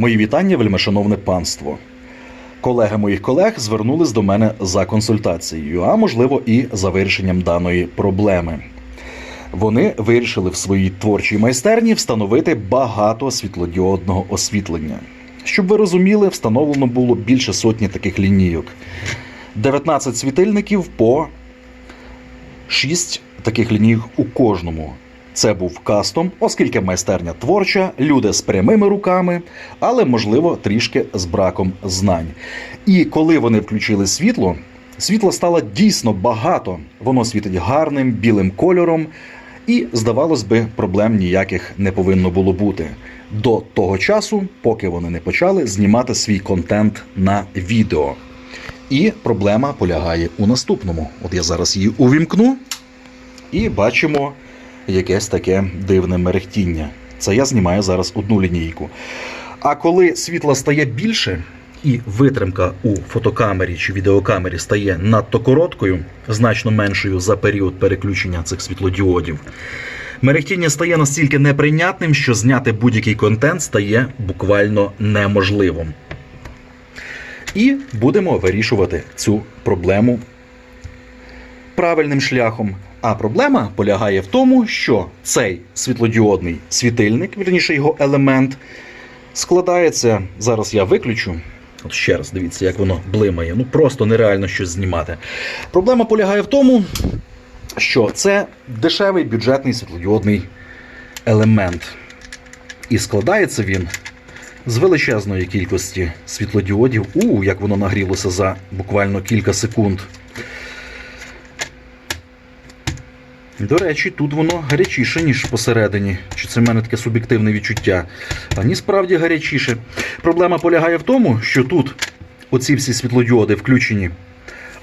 Мої вітання, вельмишановне панство. Колеги моїх колег звернулись до мене за консультацією, а можливо і за вирішенням даної проблеми. Вони вирішили в своїй творчій майстерні встановити багато світлодіодного освітлення. Щоб ви розуміли, встановлено було більше сотні таких лінійок. 19 світильників по 6 таких лінійок у кожному. Це був кастом, оскільки майстерня творча, люди з прямими руками, але можливо трішки з браком знань. І коли вони включили світло, світла стало дійсно багато. Воно світить гарним білим кольором, і, здавалось би, проблем ніяких не повинно було бути до того часу, поки вони не почали знімати свій контент на відео. І проблема полягає у наступному. От я зараз її увімкну і бачимо якесь таке дивне мерехтіння. Це я знімаю зараз одну лінійку. А коли світла стає більше, і витримка у фотокамері чи відеокамері стає надто короткою, значно меншою за період переключення цих світлодіодів, мерехтіння стає настільки неприйнятним, що зняти будь-який контент стає буквально неможливим. І будемо вирішувати цю проблему правильним шляхом. А проблема полягає в тому, що цей світлодіодний світильник, вірніше його елемент, складається. Зараз я виключу. От ще раз дивіться, як воно блимає. Ну просто нереально щось знімати. Проблема полягає в тому, що це дешевий бюджетний світлодіодний елемент. І складається він з величезної кількості світлодіодів. У, як воно нагрілося за буквально кілька секунд. До речі, тут воно гарячіше, ніж посередині. Чи це в мене таке суб'єктивне відчуття? А справді гарячіше. Проблема полягає в тому, що тут оці всі світлодіоди включені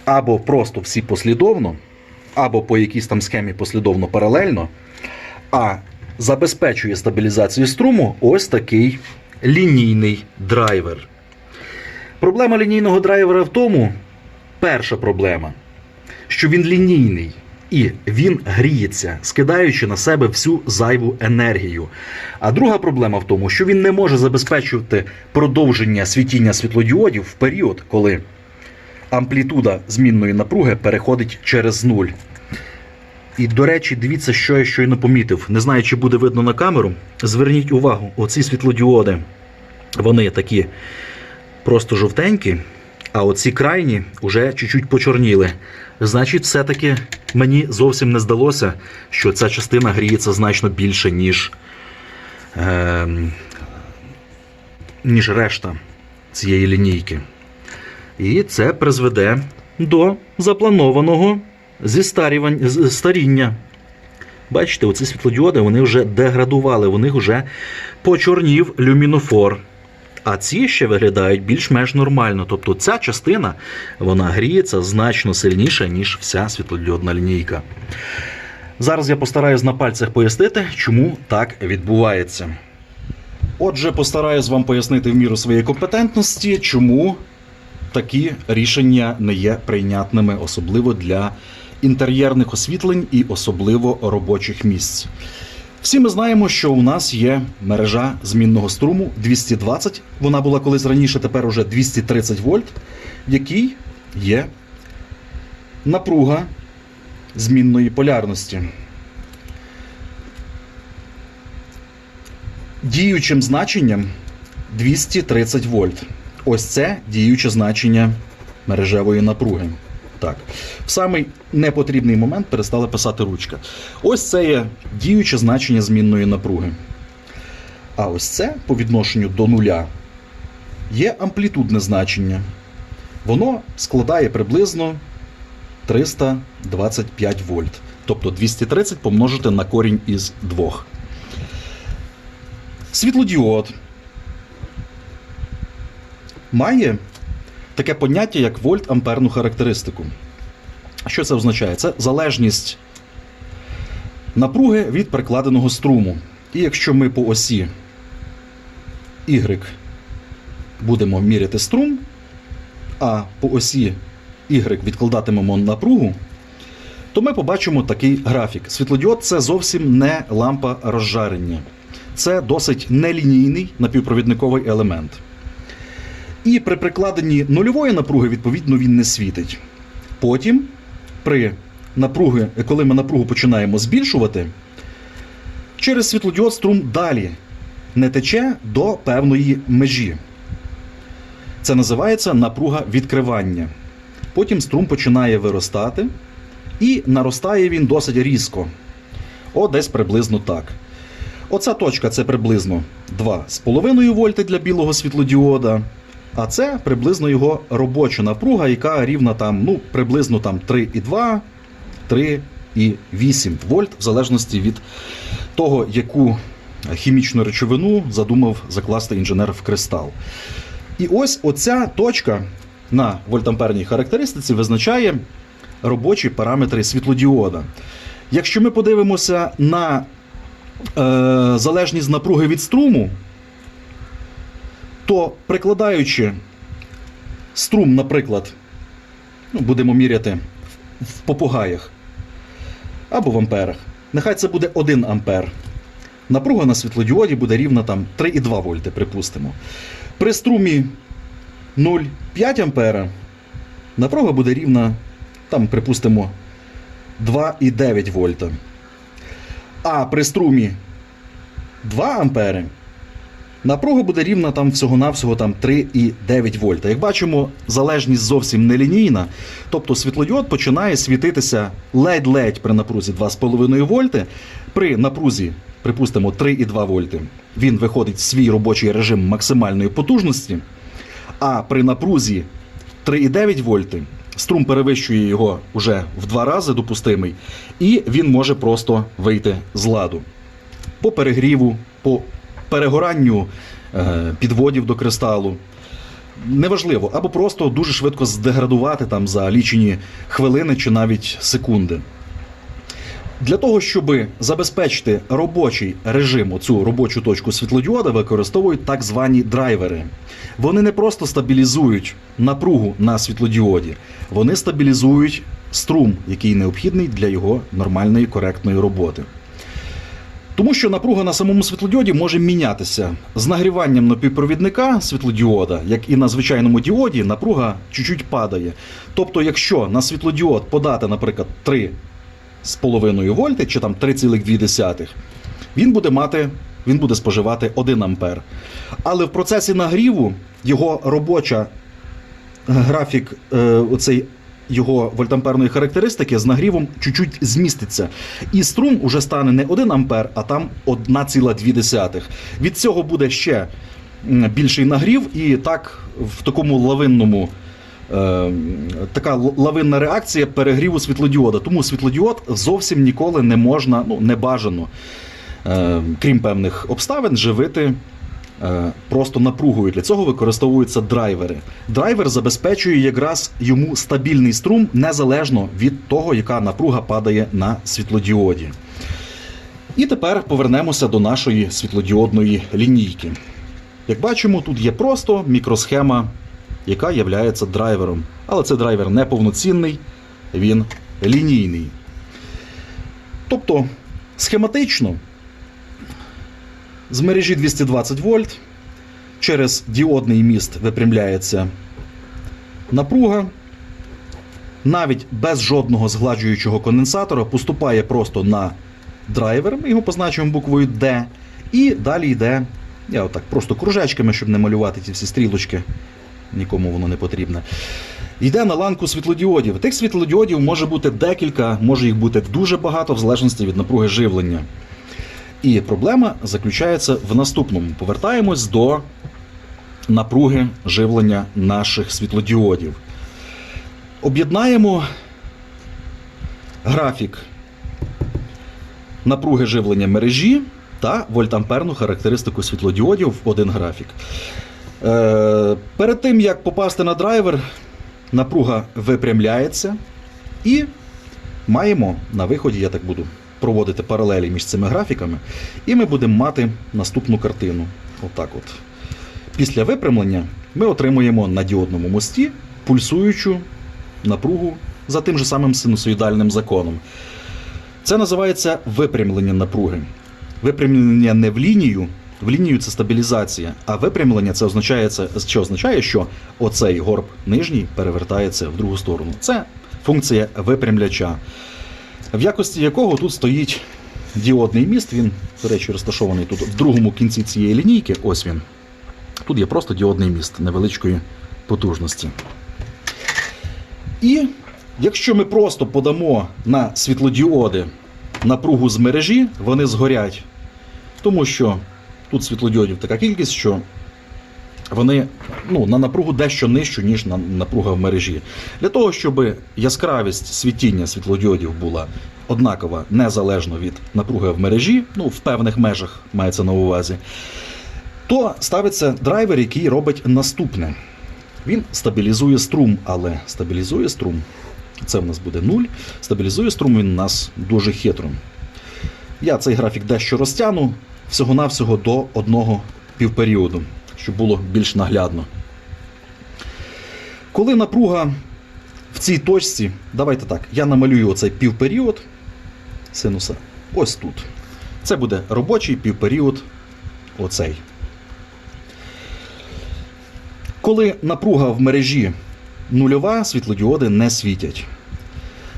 або просто всі послідовно, або по якійсь там схемі послідовно паралельно, а забезпечує стабілізацію струму ось такий лінійний драйвер. Проблема лінійного драйвера в тому, перша проблема, що він лінійний. І він гріється, скидаючи на себе всю зайву енергію. А друга проблема в тому, що він не може забезпечувати продовження світіння світлодіодів в період, коли амплітуда змінної напруги переходить через нуль. І, до речі, дивіться, що я щойно помітив. Не знаю, чи буде видно на камеру. Зверніть увагу, оці світлодіоди, вони такі просто жовтенькі, а оці крайні вже чуть-чуть почорніли. Значить, все-таки мені зовсім не здалося, що ця частина гріється значно більше, ніж, е, ніж решта цієї лінійки. І це призведе до запланованого старіння. Бачите, оці світлодіоди вони вже деградували, у них вже почорнів люмінофор. А ці ще виглядають більш-менш нормально. Тобто ця частина вона гріється значно сильніше, ніж вся світлодіодна лінійка. Зараз я постараюсь на пальцях пояснити, чому так відбувається. Отже, постараюсь вам пояснити в міру своєї компетентності, чому такі рішення не є прийнятними, особливо для інтер'єрних освітлень і особливо робочих місць. Всі ми знаємо, що у нас є мережа змінного струму 220. Вона була колись раніше, тепер уже 230 вольт, в якій є напруга змінної полярності. Діючим значенням 230 вольт. Ось це діюче значення мережевої напруги. Так. В самий непотрібний момент перестала писати ручка. Ось це є діюче значення змінної напруги. А ось це по відношенню до нуля є амплітудне значення. Воно складає приблизно 325 вольт. Тобто 230 помножити на корінь із 2. Світлодіод має таке поняття, як вольт-амперну характеристику. Що це означає? Це залежність напруги від прикладеного струму. І якщо ми по осі Y будемо міряти струм, а по осі Y відкладатимемо напругу, то ми побачимо такий графік. Світлодіод це зовсім не лампа розжарення. це досить нелінійний напівпровідниковий елемент. І при прикладенні нульової напруги, відповідно, він не світить. Потім, при напруги, коли ми напругу починаємо збільшувати, через світлодіод струм далі не тече до певної межі. Це називається напруга відкривання. Потім струм починає виростати, і наростає він досить різко. О, десь приблизно так. Оця точка це приблизно 2,5 вольти для білого світлодіода. А це приблизно його робоча напруга, яка рівна там, ну, приблизно там 3,2, 3,8 вольт, в залежності від того, яку хімічну речовину задумав закласти інженер в кристал. І ось оця точка на вольтамперній характеристиці визначає робочі параметри світлодіода. Якщо ми подивимося на е, залежність напруги від струму, то прикладаючи струм, наприклад, ну, будемо міряти в- попугаях або в амперах, нехай це буде 1 ампер. Напруга на світлодіоді буде рівна там 3,2 вольти, припустимо. При струмі 0,5 ампера напруга буде рівна, там, припустимо, 2,9 вольта. А при струмі 2 ампери напруга буде рівна там всього-навсього там 3,9 вольта. Як бачимо, залежність зовсім нелінійна. Тобто світлодіод починає світитися ледь-ледь при напрузі 2,5 вольти. При напрузі, припустимо, 3,2 вольти. Він виходить в свій робочий режим максимальної потужності. А при напрузі 3,9 вольти струм перевищує його вже в два рази допустимий, і він може просто вийти з ладу. По перегріву, по перегоранню е, підводів до кристалу. Неважливо, або просто дуже швидко здеградувати там за лічені хвилини чи навіть секунди. Для того, щоб забезпечити робочий режим, оцю робочу точку світлодіода, використовують так звані драйвери. Вони не просто стабілізують напругу на світлодіоді, вони стабілізують струм, який необхідний для його нормальної коректної роботи. Тому що напруга на самому світлодіоді може мінятися. З нагріванням напівпровідника світлодіода, як і на звичайному діоді, напруга чуть-чуть падає. Тобто, якщо на світлодіод подати, наприклад, 3,5 вольти чи там 3,2, він буде мати, він буде споживати 1 ампер. Але в процесі нагріву його робоча графік, е, оцей його вольтамперної характеристики з нагрівом чуть-чуть зміститься. І струм уже стане не 1 ампер, а там 1,2. Від цього буде ще більший нагрів, і так в такому лавинному. е, Така лавинна реакція перегріву світлодіода. Тому світлодіод зовсім ніколи не можна, ну не бажано, е, крім певних обставин, живити просто напругою. Для цього використовуються драйвери. Драйвер забезпечує якраз йому стабільний струм незалежно від того, яка напруга падає на світлодіоді. І тепер повернемося до нашої світлодіодної лінійки. Як бачимо, тут є просто мікросхема, яка є драйвером. Але цей драйвер не повноцінний, він лінійний. Тобто, схематично з мережі 220 вольт через діодний міст випрямляється напруга. Навіть без жодного згладжуючого конденсатора поступає просто на драйвер, ми його позначимо буквою D, і далі йде, я отак просто кружечками, щоб не малювати ці всі стрілочки, нікому воно не потрібне. Йде на ланку світлодіодів. Тих світлодіодів може бути декілька, може їх бути дуже багато, в залежності від напруги живлення. І проблема заключається в наступному. Повертаємось до напруги живлення наших світлодіодів. Об'єднаємо графік напруги живлення мережі та вольтамперну характеристику світлодіодів в один графік. Е, перед тим як попасти на драйвер, напруга випрямляється і маємо на виході, я так буду проводити паралелі між цими графіками, і ми будемо мати наступну картину. Отак от. Після випрямлення ми отримуємо на діодному мості пульсуючу напругу за тим же самим синусоїдальним законом. Це називається випрямлення напруги. Випрямлення не в лінію. В лінію це стабілізація, а випрямлення це означає, що означає, що оцей горб нижній перевертається в другу сторону. Це функція випрямляча, в якості якого тут стоїть діодний міст. Він, до речі, розташований тут в другому кінці цієї лінійки. Ось він. Тут є просто діодний міст невеличкої потужності. І якщо ми просто подамо на світлодіоди напругу з мережі, вони згорять. Тому що тут світлодіодів така кількість, що вони ну, на напругу дещо нижчу, ніж на напруга в мережі. Для того, щоб яскравість світіння світлодіодів була однакова незалежно від напруги в мережі, ну, в певних межах мається на увазі, то ставиться драйвер, який робить наступне. Він стабілізує струм, але стабілізує струм. Це в нас буде 0. Стабілізує струм він у нас дуже хитро. Я цей графік дещо розтягну всього-навсього до одного півперіоду, щоб було більш наглядно. Коли напруга в цій точці, давайте так, я намалюю оцей півперіод синуса ось тут. Це буде робочий півперіод оцей. Коли напруга в мережі нульова, світлодіоди не світять.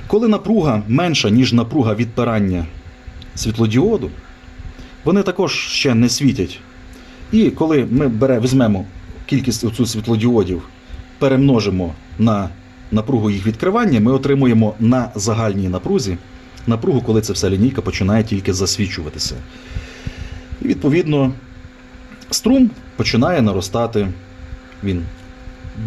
Коли напруга менша, ніж напруга відпирання світлодіоду, вони також ще не світять. І коли ми бере, візьмемо кількість оцю світлодіодів, перемножимо на напругу їх відкривання, ми отримуємо на загальній напрузі напругу, коли ця вся лінійка починає тільки засвічуватися. І відповідно струм починає наростати. Він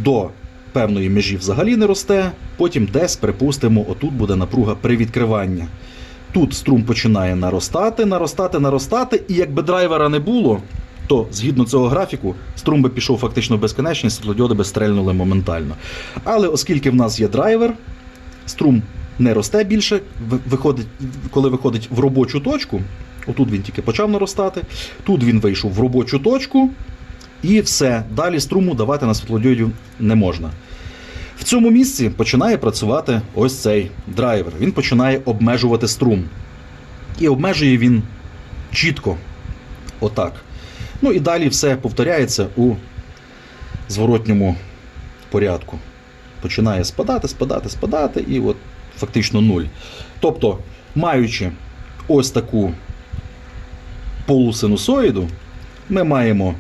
до певної межі взагалі не росте, потім десь, припустимо, отут буде напруга при відкриванні. Тут струм починає наростати, наростати, наростати, і якби драйвера не було, то згідно цього графіку струм би пішов фактично безконечність, світлодіоди би стрельнули моментально. Але оскільки в нас є драйвер, струм не росте більше, виходить, коли виходить в робочу точку, отут він тільки почав наростати, тут він вийшов в робочу точку, і все. Далі струму давати на світлодіодів не можна. В цьому місці починає працювати ось цей драйвер. Він починає обмежувати струм. І обмежує він чітко. Отак. Ну і далі все повторяється у зворотньому порядку. Починає спадати, спадати, спадати, і от фактично нуль. Тобто, маючи ось таку полусинусоїду, ми маємо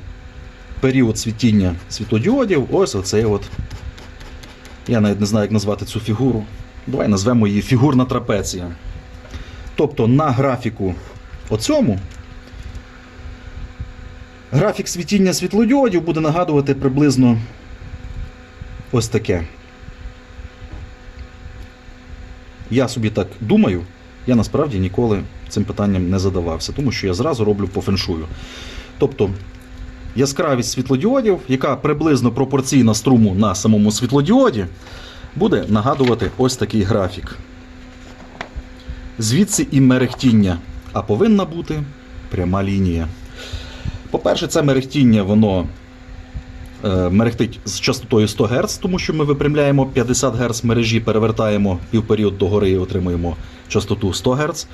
період світіння світлодіодів, ось оцей от. Я навіть не знаю, як назвати цю фігуру. Давай назвемо її фігурна трапеція. Тобто на графіку оцьому графік світіння світлодіодів буде нагадувати приблизно ось таке. Я собі так думаю, я насправді ніколи цим питанням не задавався, тому що я зразу роблю по феншую. Тобто яскравість світлодіодів, яка приблизно пропорційна струму на самому світлодіоді, буде нагадувати ось такий графік. Звідси і мерехтіння, а повинна бути пряма лінія. По-перше, це мерехтіння, воно е, мерехтить з частотою 100 Гц, тому що ми випрямляємо 50 Гц мережі, перевертаємо півперіод догори і отримуємо частоту 100 Гц.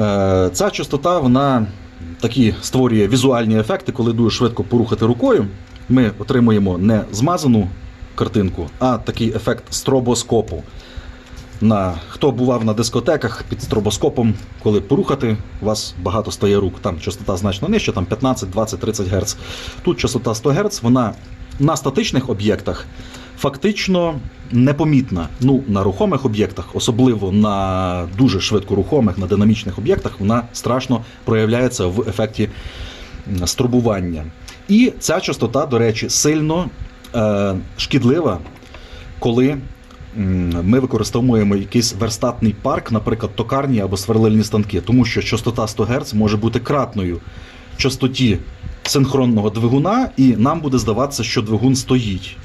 Е, Ця частота вона такі створює візуальні ефекти, коли дуже швидко порухати рукою. Ми отримуємо не змазану картинку, а такий ефект стробоскопу. На, хто бував на дискотеках під стробоскопом, коли порухати, у вас багато стає рук. Там частота значно нижча, там 15, 20, 30 Гц. Тут частота 100 Гц, вона на статичних об'єктах фактично непомітна. Ну, на рухомих об'єктах, особливо на дуже швидко рухомих, на динамічних об'єктах, вона страшно проявляється в ефекті струбування. І ця частота, до речі, сильно е, шкідлива, коли ми використовуємо якийсь верстатний парк, наприклад, токарні або сверлильні станки, тому що частота 100 Гц може бути кратною частоті синхронного двигуна, і нам буде здаватися, що двигун стоїть.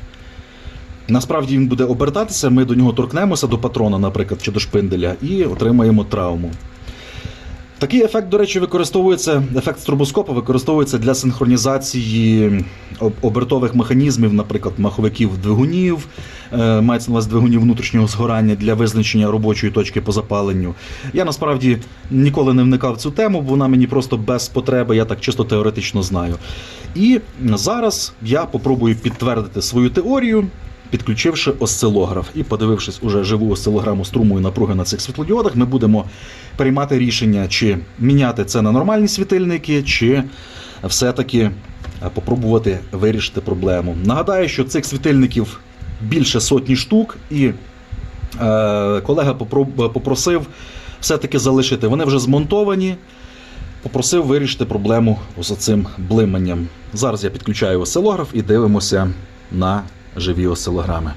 Насправді він буде обертатися, ми до нього торкнемося до патрона, наприклад, чи до шпинделя, і отримаємо травму. Такий ефект, до речі, використовується, ефект стробоскопа використовується для синхронізації обертових механізмів, наприклад, маховиків двигунів, е, мається на увазі двигунів внутрішнього згорання для визначення робочої точки по запаленню. Я насправді ніколи не вникав в цю тему, бо вона мені просто без потреби, я так чисто теоретично знаю. І зараз я попробую підтвердити свою теорію. Підключивши осцилограф і подивившись уже живу осцилограму струму і напруги на цих світлодіодах, ми будемо приймати рішення, чи міняти це на нормальні світильники, чи все-таки е, попробувати вирішити проблему. Нагадаю, що цих світильників більше сотні штук, і е, колега попросив все-таки залишити. Вони вже змонтовані. Попросив вирішити проблему з цим блиманням. Зараз я підключаю осцилограф і дивимося на живі осцилограми.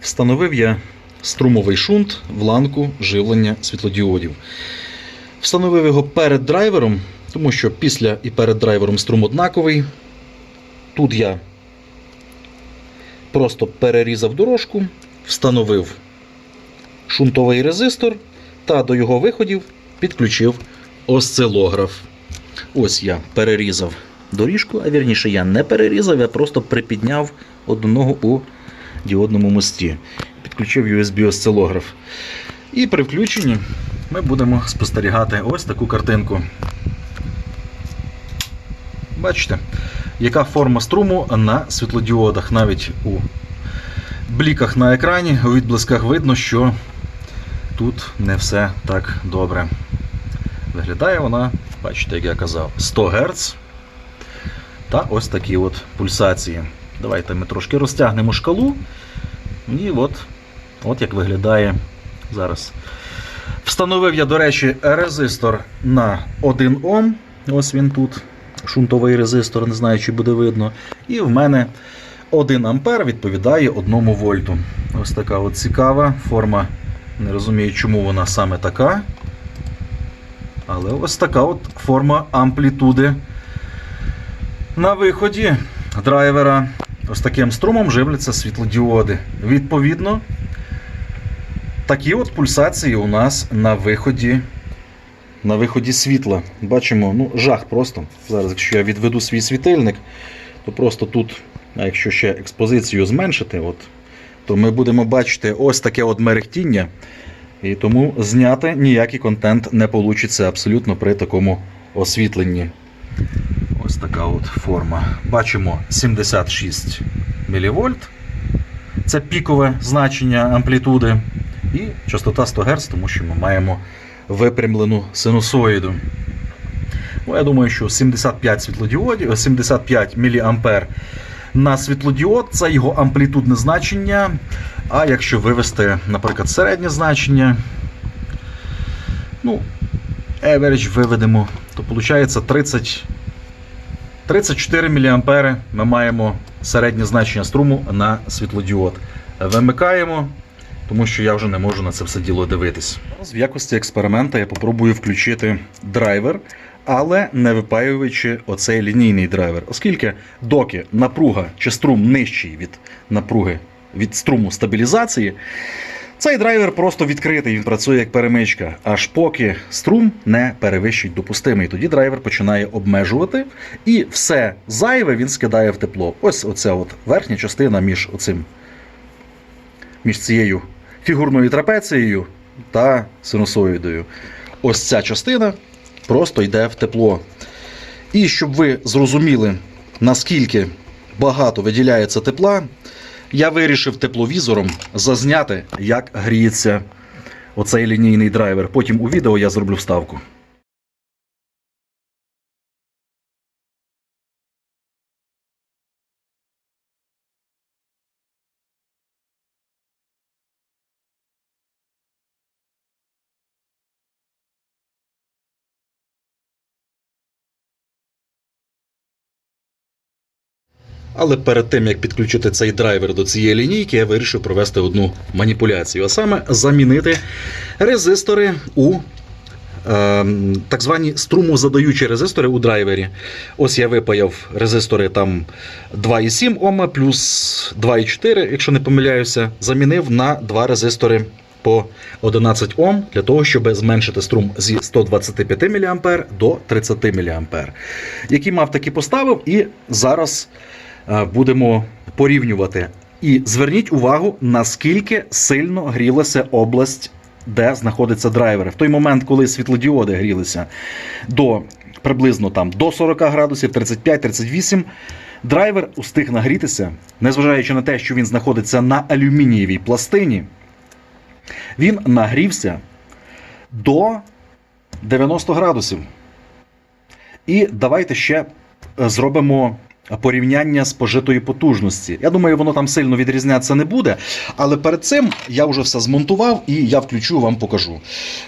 Встановив я струмовий шунт в ланку живлення світлодіодів. Встановив його перед драйвером, тому що після і перед драйвером струм однаковий. Тут я просто перерізав дорожку, встановив шунтовий резистор та до його виходів підключив осцилограф. Ось я перерізав доріжку, а вірніше я не перерізав, я просто припідняв одну ногу у діодному мості. Підключив USB осцилограф. І при включенні ми будемо спостерігати ось таку картинку. Бачите, яка форма струму на світлодіодах. Навіть у бліках на екрані, у відблисках видно, що тут не все так добре. Виглядає вона, бачите, як я казав, 100 Гц. Та ось такі от пульсації. Давайте ми трошки розтягнемо шкалу. І от, от як виглядає зараз. Встановив я, до речі, резистор на 1 Ом. Ось він тут. Шунтовий резистор, не знаю, чи буде видно. І в мене 1 ампер відповідає 1 вольту. Ось така от цікава форма. Не розумію, чому вона саме така. Але ось така от форма амплітуди на виході драйвера. Ось таким струмом живляться світлодіоди. Відповідно, такі от пульсації у нас на виході, на виході світла. Бачимо, ну, жах просто. Зараз, якщо я відведу свій світильник, то просто тут, а якщо ще експозицію зменшити, от, то ми будемо бачити ось таке от мерехтіння. І тому зняти ніякий контент не вийде абсолютно при такому освітленні. Ось така от форма. Бачимо 76 мВ. Це пікове значення амплітуди. І частота 100 Гц, тому що ми маємо випрямлену синусоїду. Ну, я думаю, що 75 світлодіодів, 75 мА на світлодіод це його амплітудне значення. А якщо вивести, наприклад, середнє значення, ну, average виведемо, то виходить 30, 34 мА ми маємо середнє значення струму на світлодіод. Вимикаємо, тому що я вже не можу на це все діло дивитись. Зараз В якості експеримента я попробую включити драйвер, але не випаюючи оцей лінійний драйвер, оскільки доки напруга чи струм нижчий від напруги від струму стабілізації, цей драйвер просто відкритий, він працює як перемичка, аж поки струм не перевищить допустимий. Тоді драйвер починає обмежувати, і все зайве він скидає в тепло. Ось оця от верхня частина між оцим, між цією фігурною трапецією та синусоїдою. Ось ця частина просто йде в тепло. І щоб ви зрозуміли, наскільки багато виділяється тепла, я вирішив тепловізором зазняти, як гріється оцей лінійний драйвер. Потім у відео я зроблю вставку. Але перед тим як підключити цей драйвер до цієї лінійки, я вирішив провести одну маніпуляцію, а саме замінити резистори у е, так звані струмозадаючі резистори у драйвері. Ось я випаяв резистори там 2,7 Ома плюс 2,4, якщо не помиляюся, замінив на два резистори по 11 Ом для того, щоб зменшити струм зі 125 мА до 30 мА. Який мав таки поставив, і зараз будемо порівнювати. І зверніть увагу, наскільки сильно грілася область, де знаходиться драйвер. В той момент, коли світлодіоди грілися до приблизно там до 40 градусів, 35-38, драйвер устиг нагрітися, незважаючи на те, що він знаходиться на алюмінієвій пластині, він нагрівся до 90 градусів. І давайте ще е, зробимо порівняння спожитої потужності. Я думаю, воно там сильно відрізнятися не буде. Але перед цим я вже все змонтував і я включу вам покажу.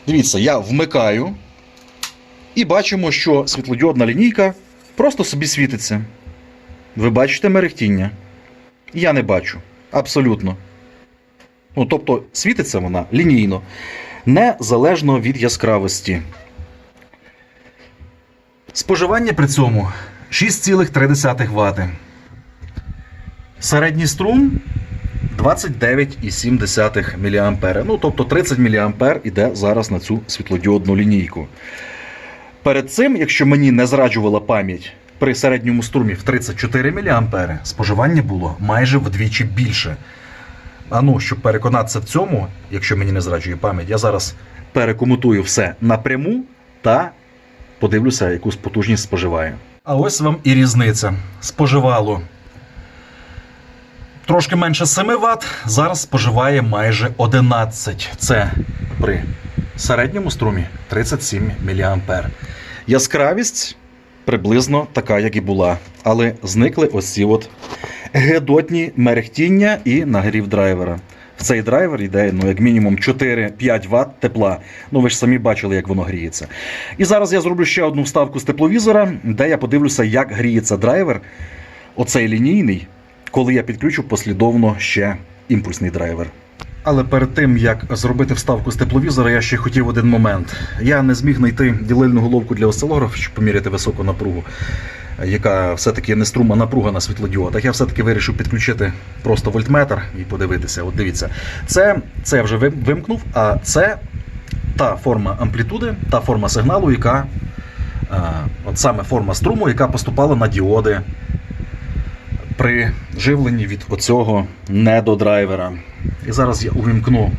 Дивіться, я вмикаю і бачимо, що світлодіодна лінійка просто собі світиться. Ви бачите мерехтіння? Я не бачу. Абсолютно. Ну, тобто, світиться вона лінійно, незалежно від яскравості. Споживання при цьому 6,3 Вт. Середній струм 29,7 мА. Ну, тобто 30 мА йде зараз на цю світлодіодну лінійку. Перед цим, якщо мені не зраджувала пам'ять, при середньому струмі в 34 мА споживання було майже вдвічі більше. А ну, щоб переконатися в цьому, якщо мені не зраджує пам'ять, я зараз перекомутую все напряму та подивлюся, яку потужність споживає. А ось вам і різниця. Споживало трошки менше 7 Вт, зараз споживає майже 11. Це при середньому струмі 37 мА. Яскравість приблизно така, як і була. Але зникли ось ці от гедотні мерехтіння і нагрів драйвера. В цей драйвер йде ну, як мінімум 4-5 Вт тепла. Ну ви ж самі бачили, як воно гріється. І зараз я зроблю ще одну вставку з тепловізора, де я подивлюся, як гріється драйвер, оцей лінійний, коли я підключу послідовно ще імпульсний драйвер. Але перед тим як зробити вставку з тепловізора, я ще хотів один момент. Я не зміг знайти ділильну головку для осцилографа, щоб поміряти високу напругу, яка все-таки не струма напруга на світлодіодах. Я все-таки вирішив підключити просто вольтметр і подивитися. От дивіться, це, це вже вимкнув, а це та форма амплітуди, та форма сигналу, яка е, от саме форма струму, яка поступала на діоди при живленні від оцього недодрайвера. І зараз я увімкну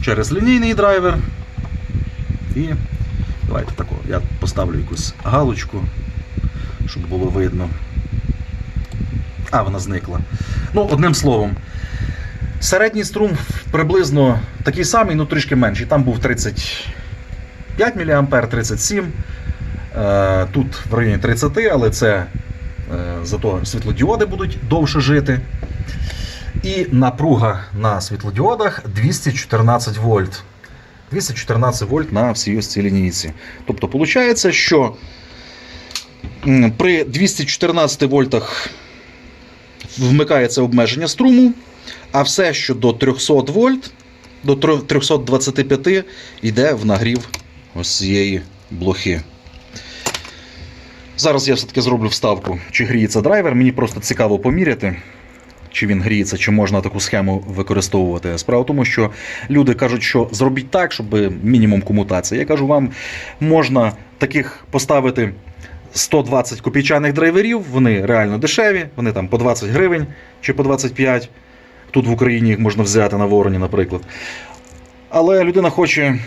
через лінійний драйвер. І давайте тако, я поставлю якусь галочку, щоб було видно. А, вона зникла. Ну, одним словом, середній струм приблизно такий самий, ну трішки менший. Там був 35 мА, 37. Е, Тут в районі 30, але це е, зато світлодіоди будуть довше жити. І напруга на світлодіодах 214 вольт. 214 вольт на всій ось цій лінійці. Тобто, виходить, що при 214 вольтах вмикається обмеження струму, а все, що до 300 вольт, до 325 йде в нагрів ось цієї блохи. Зараз я все-таки зроблю вставку, чи гріється драйвер. Мені просто цікаво поміряти, чи він гріється, чи можна таку схему використовувати. Справа в тому, що люди кажуть, що зробіть так, щоб мінімум комутації. Я кажу, вам можна таких поставити 120 копійчаних драйверів, вони реально дешеві, вони там по 20 гривень чи по 25. Тут в Україні їх можна взяти на вороні, наприклад. Але людина хоче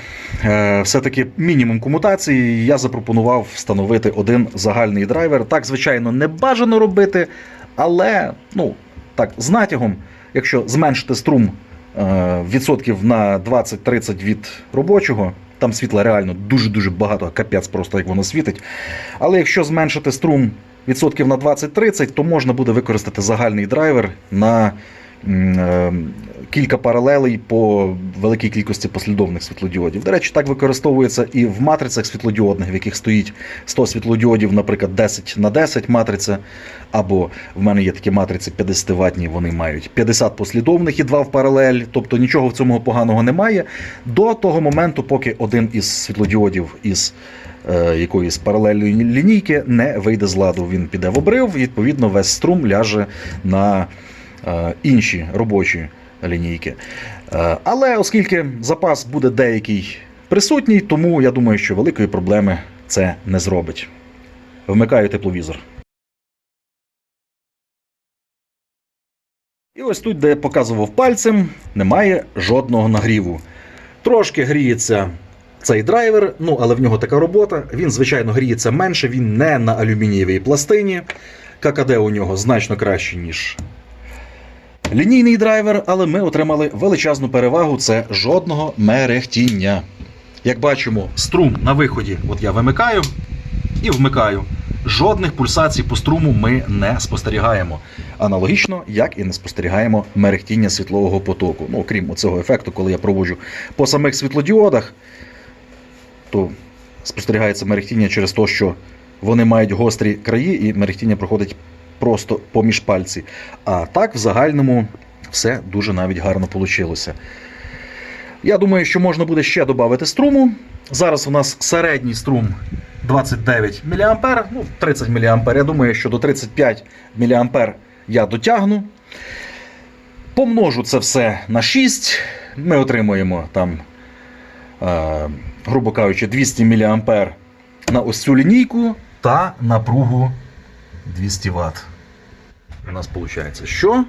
е, все-таки мінімум комутації. Я запропонував встановити один загальний драйвер. Так, звичайно, не бажано робити, але ну, так, з натягом, якщо зменшити струм е, відсотків на 20-30 від робочого, там світла реально дуже-дуже багато, капець просто як воно світить. Але якщо зменшити струм відсотків на 20-30, то можна буде використати загальний драйвер на е, кілька паралелей по великій кількості послідовних світлодіодів. До речі, так використовується і в матрицях світлодіодних, в яких стоїть 100 світлодіодів, наприклад, 10 на 10 матриця. Або в мене є такі матриці 50 ватні, вони мають 50 послідовних і 2 в паралель. Тобто нічого в цьому поганого немає. До того моменту, поки один із світлодіодів із е, якоїсь паралельної лінійки не вийде з ладу. Він піде в обрив, і відповідно весь струм ляже на е, інші робочі лінійки. Е, Але оскільки запас буде деякий присутній, тому я думаю, що великої проблеми це не зробить. Вмикаю тепловізор. І ось тут, де я показував пальцем, немає жодного нагріву. Трошки гріється цей драйвер, ну але в нього така робота. Він, звичайно, гріється менше, він не на алюмінієвій пластині. ККД у нього значно краще, ніж лінійний драйвер, але ми отримали величезну перевагу це жодного мерехтіння. Як бачимо, струм на виході, от я вимикаю і вмикаю. Жодних пульсацій по струму ми не спостерігаємо. Аналогічно, як і не спостерігаємо мерехтіння світлового потоку. Ну, окрім цього ефекту, коли я проводжу по самих світлодіодах, то спостерігається мерехтіння через те, що вони мають гострі краї, і мерехтіння проходить просто поміж пальці. А так, в загальному, все дуже навіть гарно вийшло. Я думаю, що можна буде ще додати струму. Зараз у нас середній струм 29 мА, ну 30 мА. Я думаю, що до 35 мА я дотягну. Помножу це все на 6. Ми отримуємо там, е, грубо кажучи, 200 мА на ось цю лінійку та напругу 200 Вт. У нас виходить, що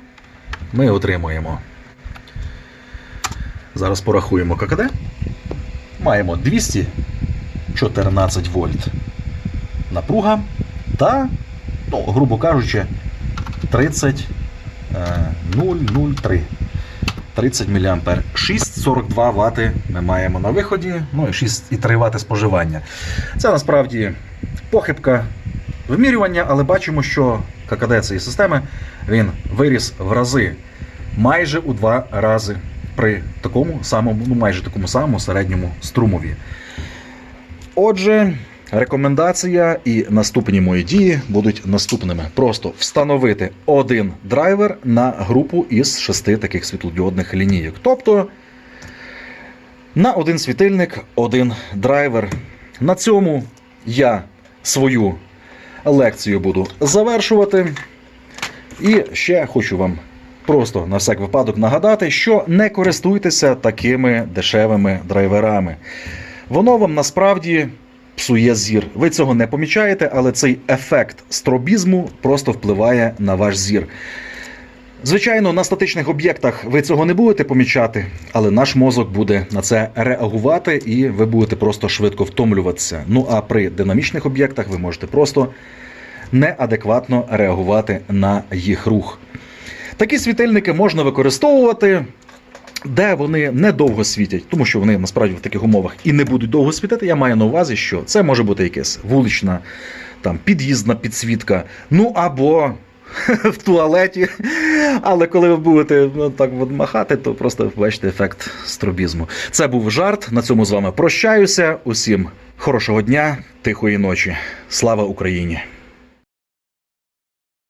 ми отримуємо. Зараз порахуємо ККД. Маємо 214 вольт напруга та, ну, грубо кажучи, 30 е, 003. 30 мА. 6,42 Вт ми маємо на виході, ну і 6,3 Вт споживання. Це насправді похибка вимірювання, але бачимо, що ККД цієї системи він виріс в рази майже у два рази при такому самому, ну майже такому самому середньому струмові. Отже, рекомендація і наступні мої дії будуть наступними: просто встановити один драйвер на групу із шести таких світлодіодних лінійок. Тобто на один світильник, один драйвер. На цьому я свою лекцію буду завершувати. І ще хочу вам просто на всяк випадок нагадати, що не користуйтеся такими дешевими драйверами. Воно вам насправді псує зір. Ви цього не помічаєте, але цей ефект стробізму просто впливає на ваш зір. Звичайно, на статичних об'єктах ви цього не будете помічати, але наш мозок буде на це реагувати, і ви будете просто швидко втомлюватися. Ну а при динамічних об'єктах ви можете просто неадекватно реагувати на їх рух. Такі світильники можна використовувати, де вони недовго світять, тому що вони насправді в таких умовах і не будуть довго світити. Я маю на увазі, що це може бути якась вулична, там під'їздна підсвітка, ну або в туалеті. Але коли ви будете ну, так от махати, то просто бачите ефект стробізму. Це був жарт. На цьому з вами прощаюся. Усім хорошого дня, тихої ночі. Слава Україні!